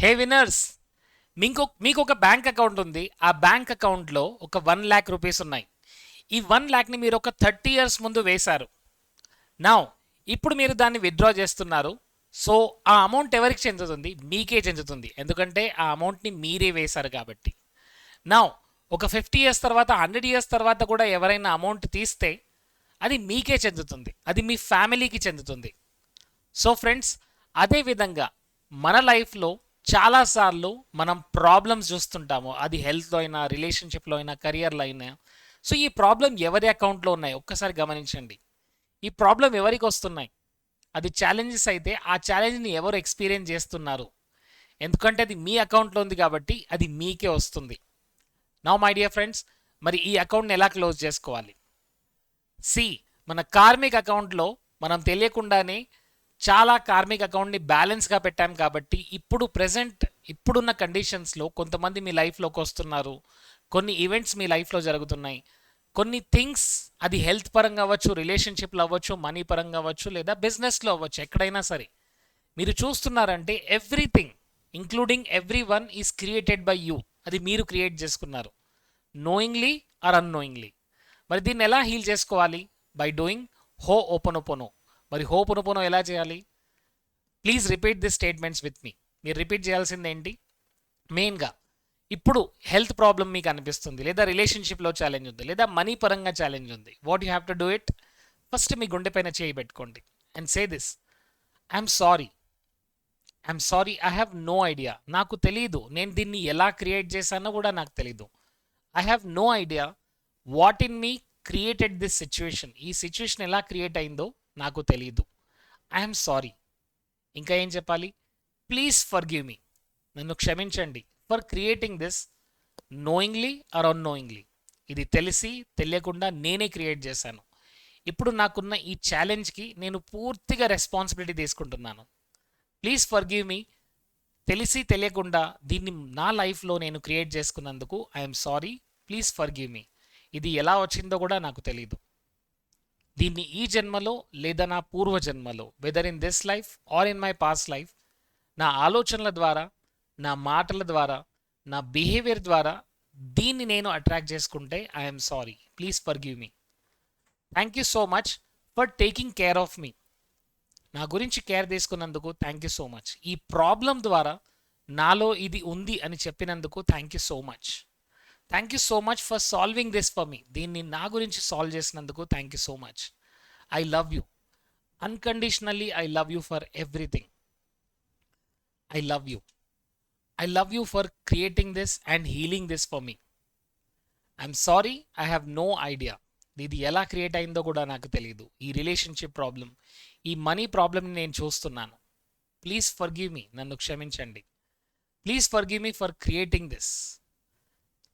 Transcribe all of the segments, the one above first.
Hey winners మీకు మీకు ఒక బ్యాంక్ అకౌంట్ ఉంది. ఆ బ్యాంక్ అకౌంట్లో ఒక వన్ ల్యాక్ రూపీస్ ఉన్నాయి. ఈ వన్ ల్యాక్ని మీరు ఒక థర్టీ ఇయర్స్ ముందు వేశారు. నా ఇప్పుడు మీరు దాన్ని విత్డ్రా చేస్తున్నారు. సో ఆ అమౌంట్ ఎవరికి చెందుతుంది? మీకే చెందుతుంది. ఎందుకంటే ఆ అమౌంట్ని మీరే వేశారు కాబట్టి. నా ఒక ఫిఫ్టీ ఇయర్స్ తర్వాత హండ్రెడ్ ఇయర్స్ తర్వాత కూడా ఎవరైనా అమౌంట్ తీస్తే అది మీకే చెందుతుంది. అది మీ ఫ్యామిలీకి చెందుతుంది. సో ఫ్రెండ్స్ అదేవిధంగా మన లైఫ్లో చాలాసార్లు మనం ప్రాబ్లమ్స్ చూస్తుంటాము. అది హెల్త్లో అయినా రిలేషన్షిప్లో అయినా కెరియర్లో అయినా. సో ఈ ప్రాబ్లం ఎవరి అకౌంట్లో ఉన్నాయి? ఒక్కసారి గమనించండి. ఈ ప్రాబ్లం ఎవరికి వస్తున్నాయి? అది ఛాలెంజెస్ అయితే ఆ ఛాలెంజ్ని ఎవరు ఎక్స్పీరియన్స్ చేస్తున్నారు? ఎందుకంటే అది మీ అకౌంట్లో ఉంది కాబట్టి అది మీకే వస్తుంది. నా మై డియర్ ఫ్రెండ్స్ మరి ఈ అకౌంట్ని ఎలా క్లోజ్ చేసుకోవాలి? సి మన కార్మిక్ అకౌంట్లో మనం తెలియకుండానే చాలా కార్మిక్ అకౌంట్ని బ్యాలెన్స్గా పెట్టాం కాబట్టి ఇప్పుడు ప్రజెంట్ ఇప్పుడున్న కండిషన్స్లో కొంతమంది మీ లైఫ్లోకి వస్తున్నారు. కొన్ని ఈవెంట్స్ మీ లైఫ్లో జరుగుతున్నాయి. కొన్ని థింగ్స్ అది హెల్త్ పరంగా అవ్వచ్చు రిలేషన్షిప్లో అవ్వచ్చు మనీ పరంగా అవ్వచ్చు లేదా బిజినెస్లో అవ్వచ్చు ఎక్కడైనా సరే. మీరు చూస్తున్నారంటే everything including every one is created by you. అది మీరు క్రియేట్ చేసుకున్నారు. నోయింగ్లీ ఆర్ అన్నోయింగ్లీ మరి దీన్ని ఎలా హీల్ చేసుకోవాలి? బై డూయింగ్ హో ఓపెన్ ఓపెనో మరి హోప్ పొనోపోనో ఎలా చేయాలి? Please repeat this statements with me మీరు రిపీట్ చేయాల్సింది ఏంటి? మెయిన్గా ఇప్పుడు హెల్త్ ప్రాబ్లం మీకు అనిపిస్తుంది లేదా రిలేషన్షిప్లో ఛాలెంజ్ ఉంది లేదా మనీ పరంగా ఛాలెంజ్ ఉంది. What you have to do it first మీ గుండె పైన చేయి పెట్టుకోండి. And say this I'm sorry I'm sorry I have no idea నాకు తెలియదు నేను దీన్ని ఎలా క్రియేట్ చేశానో కూడా నాకు తెలీదు. I have no idea what in me created this situation ఈ సిచ్యువేషన్ ఎలా క్రియేట్ అయిందో నాకు తెలియదు ఐఎమ్ సారీ ఇంకా ఏం చెప్పాలి? ప్లీజ్ ఫర్ గివ్ మీ నన్ను క్షమించండి. For creating this knowingly or unknowingly ఇది తెలిసి తెలియకుండా నేనే క్రియేట్ చేశాను. ఇప్పుడు నాకున్న ఈ ఛాలెంజ్కి నేను పూర్తిగా రెస్పాన్సిబిలిటీ తీసుకుంటున్నాను. ప్లీజ్ ఫర్ గివ్ మీ తెలిసి తెలియకుండా దీన్ని నా లైఫ్లో నేను క్రియేట్ చేసుకున్నందుకు I'm sorry please forgive me ఇది ఎలా వచ్చిందో కూడా నాకు తెలియదు దీన్ని ఈ జన్మలో లేదా నా పూర్వ జన్మలో whether in this life or in my past life నా ఆలోచనల ద్వారా నా మాటల ద్వారా నా బిహేవియర్ ద్వారా దీన్ని నేను అట్రాక్ట్ చేసుకుంటే I'm sorry please forgive me thank you so much for taking care of me నా గురించి కేర్ తీసుకున్నందుకు థ్యాంక్ యూ సో మచ్ ఈ ప్రాబ్లం ద్వారా నాలో ఇది ఉంది అని చెప్పినందుకు thank you so much thank you so much for solving this for me దీన్ని నా గురించి సాల్వ్ చేసినందుకు thank you so much I love you unconditionally I love you for everything I love you I love you for creating this and healing this for me I'm sorry I have no idea ఇది ఎలా create అయిందో కూడా నాకు తెలియదు ఈ relationship problem ఈ money ప్రాబ్లమ్ని నేను చూస్తున్నాను. ప్లీజ్ ఫర్ గివ్ మీ నన్ను క్షమించండి. Please forgive me for creating this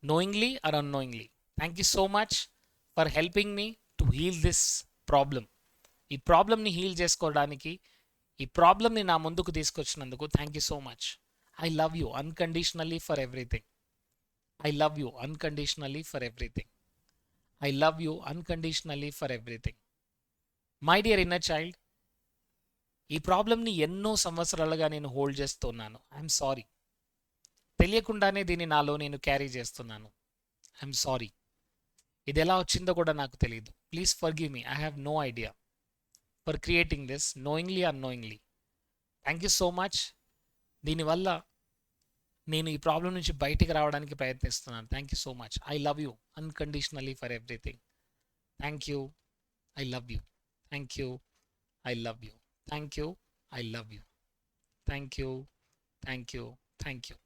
knowingly or unknowingly. Thank you so much for helping me to heal this problem. ఈ ప్రాబ్లమ్ని హీల్ చేసుకోవడానికి ఈ ప్రాబ్లమ్ని నా ముందుకు తీసుకొచ్చినందుకు thank you so much I love you unconditionally for everything I love you unconditionally for everything I love you unconditionally for everything my dear inner child ఈ ప్రాబ్లమ్ని ఎన్నో సంవత్సరాలుగా నేను హోల్డ్ చేస్తున్నాను ఐఎమ్ సారీ తెలియకుండానే దీన్ని నాలో నేను క్యారీ చేస్తున్నాను. ఐఎమ్ సారీ ఇది ఎలా వచ్చిందో కూడా నాకు తెలియదు please forgive me I have no idea for creating this knowingly unknowingly thank you so much దీనివల్ల నేను ఈ ప్రాబ్లం నుంచి బయటికి రావడానికి ప్రయత్నిస్తున్నాను. Thank you so much I love you unconditionally for everything thank you I love you thank you I love you thank you I love you thank you thank you thank you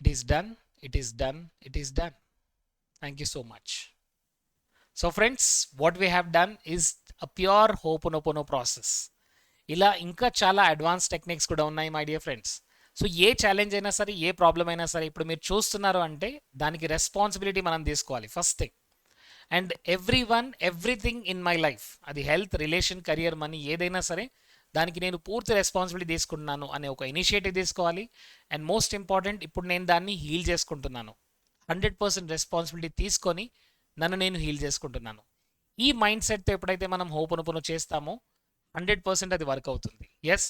it is done it is done it is done thank you so much so friends what we have done is a pure ho'oponopono process ఇలా ఇంకా చాలా advance techniques కూడా ఉన్నాయి my dear friends so ఏ challenge అయినా సరే ఏ problem అయినా సరే ఇప్పుడు మీరు చూస్తున్నారు అంటే దానికి రెస్పాన్సిబిలిటీ మనం తీసుకోవాలి first thing and every one everything in my life అది హెల్త్ రిలేషన్ కెరియర్ మనీ ఏదైనా సరే దానికి నేను పూర్తి రెస్పాన్సిబిలిటీ తీసుకుంటున్నాను అనే ఒక ఇనిషియేటివ్ తీసుకోవాలి. అండ్ మోస్ట్ ఇంపార్టెంట్ ఇప్పుడు నేను దాన్ని హీల్ చేసుకుంటున్నాను. హండ్రెడ్ పర్సెంట్ రెస్పాన్సిబిలిటీ తీసుకొని నన్ను నేను హీల్ చేసుకుంటున్నాను. ఈ మైండ్ సెట్తో ఎప్పుడైతే మనం హోపనుపును చేస్తామో హండ్రెడ్ పర్సెంట్ అది వర్క్ అవుతుంది. Yes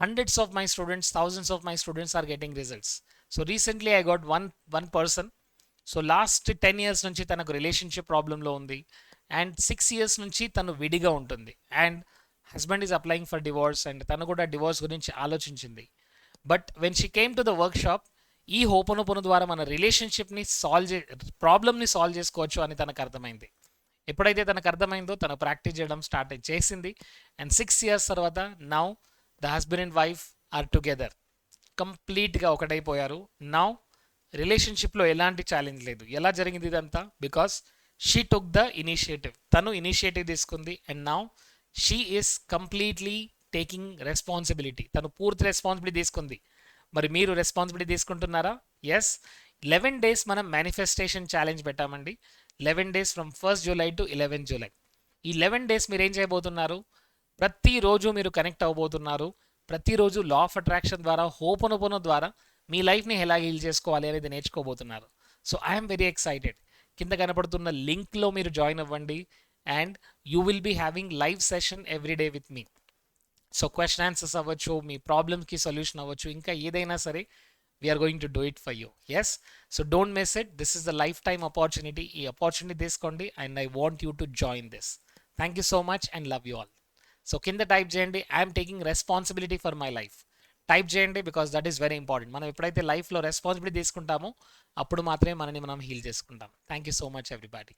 hundreds of my students thousands of my students are getting results so recently I got one one person so last ten years నుంచి తనకు రిలేషన్షిప్ ప్రాబ్లంలో ఉంది. అండ్ సిక్స్ ఇయర్స్ నుంచి తను విడిగా ఉంటుంది. And husband is applying for divorce and తను కూడా డివోర్స్ గురించి ఆలోచించింది. But when she came to the workshop ఈ హోపనోపన ద్వారా మన రిలేషన్షిప్ని సాల్వ్ చే ప్రాబ్లమ్ని సాల్వ్ చేసుకోవచ్చు అని తనకు అర్థమైంది. ఎప్పుడైతే తనకు అర్థమైందో తను ప్రాక్టీస్ చేయడం స్టార్ట్ చేసింది. అండ్ సిక్స్ ఇయర్స్ తర్వాత now the husband and wife are together కంప్లీట్గా ఒకటైపోయారు. నౌ రిలేషన్షిప్లో ఎలాంటి ఛాలెంజ్ లేదు. ఎలా జరిగింది ఇదంతా? Because she took the initiative తను ఇనిషియేటివ్ తీసుకుంది. And now she is completely taking responsibility తను పూర్తి రెస్పాన్సిబిలిటీ తీసుకుంది. మరి మీరు రెస్పాన్సిబిలిటీ తీసుకుంటున్నారా? ఎస్ లెవెన్ డేస్ మనం మేనిఫెస్టేషన్ ఛాలెంజ్ పెట్టామండి. Eleven days from first July to eleven July ఈ లెవెన్ డేస్ మీరు ఏం చేయబోతున్నారు? ప్రతిరోజు మీరు కనెక్ట్ అవ్వబోతున్నారు ప్రతిరోజు లా ఆఫ్ అట్రాక్షన్ ద్వారా హోపనోపన ద్వారా మీ లైఫ్ని ఎలా హీల్ చేసుకోవాలి అనేది నేర్చుకోబోతున్నారు. సో ఐఎమ్ వెరీ ఎక్సైటెడ్ కింద కనపడుతున్న లింక్లో మీరు జాయిన్ అవ్వండి. And you will be having live session every with me so question answers అవ్వచ్చు మీ ప్రాబ్లమ్స్కి సొల్యూషన్ అవ్వచ్చు ఇంకా ఏదైనా సరే we're going to do it for you yes so don't miss it this is the lifetime opportunity ఈ opportunity తీసుకోండి and I want you to join this thank you so much and love you all so కింద type చేయండి. I'm taking responsibility for my life type చేయండి because that is very important మనం ఎప్పుడైతే లైఫ్లో responsibility తీసుకుంటామో అప్పుడు మాత్రమే మనని మనం హీల్ చేసుకుంటాం. Thank you so much everybody